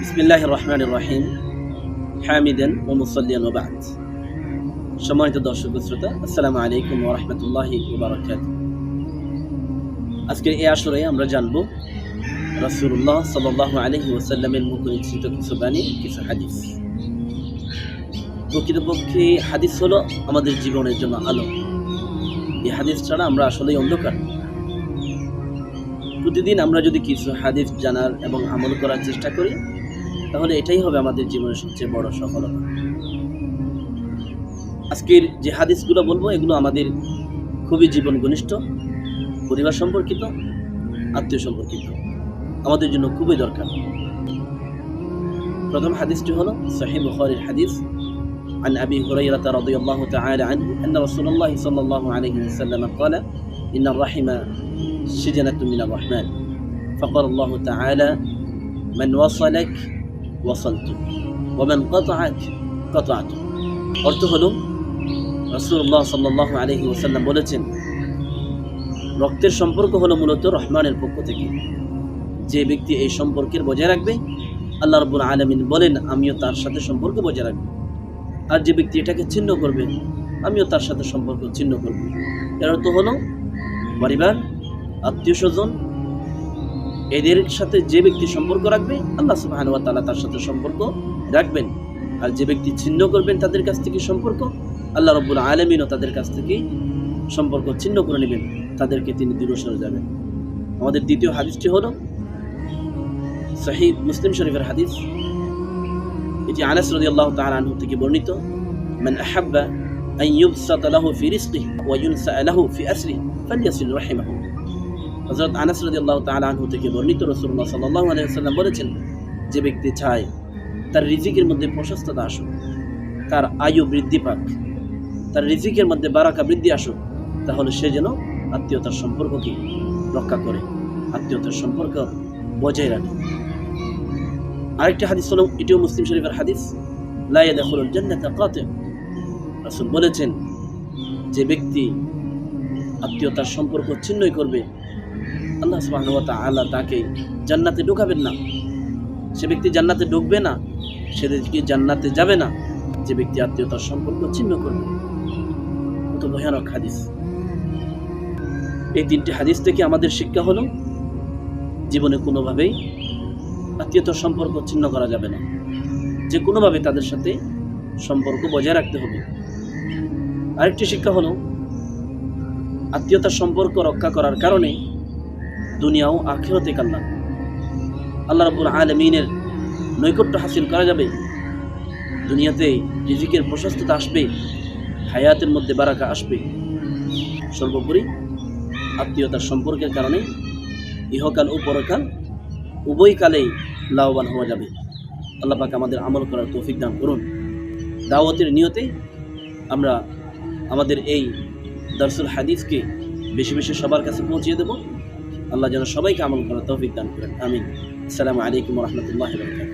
বিসমিল্লাহ রহমান রহিম। হামিদেন ও মুসল্লিয়ান ওবাদ সম্মানিত দর্শক শ্রোতা, আসসালামু আলাইকুম ওয়া রাহমাতুল্লাহি ওয়া বারাকাতুহু। আজকের এই আসরে আমরা জানব রাসূলুল্লাহ সাল্লাল্লাহু আলাইহি ওয়াসাল্লামের মুখ নিঃসৃত কিছু বাণী, কিছু হাদিস। প্রকৃতপক্ষে হাদিস হলো আমাদের জীবনের জন্য আলো। এই হাদিস ছাড়া আমরা আসলেই অন্ধকার। প্রতিদিন আমরা যদি কিছু হাদিস জানার এবং আমল করার চেষ্টা করি তাহলে এটাই হবে আমাদের জীবনের সবচেয়ে বড় সফলতা আজকের যে হাদিসগুলো বলবো এগুলো আমাদের খুবই জীবন ঘনিষ্ঠ পরিবার সম্পর্কিত আত্মীয় সম্পর্কিত আমাদের জন্য খুবই দরকার প্রথম হাদিসটি হলো সহিহ বুখারীর হাদিস عن أبي هريرة رضي الله تعالى عنه أن رسول الله صلى الله عليه وسلم قال إن الرحم شجنة من الرحمن فقال الله تعالى من وصلك ওয়াসালতু ওমেন অর্থ হল রসুল্লাহ সাল্লাহ আলহি ওসাল্লাম বলেছেন, রক্তের সম্পর্ক হলো মূলত রহমানের পক্ষ থেকে। যে ব্যক্তি এই সম্পর্কের বজায় রাখবে, আল্লাহ রবুল আলমিন বলেন, আমিও তার সাথে সম্পর্ক বজায় রাখব। আর যে ব্যক্তি এটাকে ছিন্ন করবে, আমিও তার সাথে সম্পর্ক ছিন্ন করব। এর অর্থ হলো, পরিবার আত্মীয় স্বজন এদের সাথে যে ব্যক্তি সম্পর্ক রাখবে, আল্লাহ সুবাহান তালা তার সাথে সম্পর্ক রাখবেন। আর যে ব্যক্তি ছিন্ন করবেন তাদের কাছ থেকে সম্পর্ক, আল্লাহ রব্বুল আলমিনও তাদের কাছ থেকে সম্পর্ক ছিন্ন করে নেবেন, তাদেরকে তিনি দূরে সরে যাবেন। আমাদের দ্বিতীয় হাদিসটি হলো সহিদ মুসলিম শরীফের হাদিস। এটি আনাস রাদিয়াল্লাহু তাআলা আনহু থেকে বর্ণিত, মান আহাব্বা আন ইউবসাতা লাহু ফি রিজকিহি ওয়া ইউনসা লাহু ফি আসরিহি ফালইয়াসিল রাহিমাহু হযরত আনাস রাদিয়াল্লাহু তাআলা আনহু থেকে বর্ণিত রাসূলুল্লাহ সাল্লাল্লাহু আলাইহি ওয়াসাল্লাম বলেছেন, যে ব্যক্তি চায় তার রিজিকের মধ্যে প্রশস্ততা আসুক, তার আয়ু বৃদ্ধি পাক, তার রিজিকের মধ্যে বারাকা বৃদ্ধি আসুক, তাহলে সে যেন আত্মীয়তার সম্পর্ককে রক্ষা করে, আত্মীয়তার সম্পর্ক বজায় রাখে। আরেকটি হাদিস হলো, এটিও মুসলিম শরীফের হাদিস লাইয়া দেখুল জান্নাত কাতে রাসূল বলেছেন, যে ব্যক্তি আত্মীয়তার সম্পর্ক ছিন্নই করবে আল্লাহ সুবহানাহু ওয়া তাআলা তাকে জান্নাতে ঢুকাবেন না। সে ব্যক্তি জান্নাতে ঢুকবে না, সে ব্যক্তি জান্নাতে যাবে না, যে ব্যক্তি আত্মীয়তার সম্পর্ক ছিন্ন করবে। কত ভয়ানক হাদিস। এই তিনটি হাদিস থেকে আমাদের শিক্ষা হলো, জীবনে কোনোভাবেই আত্মীয়তার সম্পর্ক ছিন্ন করা যাবে না। যে কোনোভাবে তাদের সাথে সম্পর্ক বজায় রাখতে হবে। আরেকটি শিক্ষা হলো, আত্মীয়তার সম্পর্ক রক্ষা করার কারণে দুনিয়াও আখেরতে কাল্লাম। আল্লাহ রাবুল আলমিনের নৈকট্য হাসিল করা যাবে। দুনিয়াতে রিজিকের প্রশস্ততা আসবে, হায়াতের মধ্যে বারাকা আসবে। সর্বোপরি আত্মীয়তার সম্পর্কের কারণে ইহকাল ও পরকাল উভয় লাভবান হওয়া যাবে। আল্লাহ পাক আমাদের আমল করার তৌফিক দান করুন। দাওয়াতের নিয়তে আমরা আমাদের এই দরসুল হাদিসকে বেশি বেশি সবার কাছে পৌঁছিয়ে দেব। আল্লাহ যেন সবাইকে আমল করার তৌফিক দান করেন। আমিন। আসসালামু আলাইকুম রহমতুল্লাহ বরকাত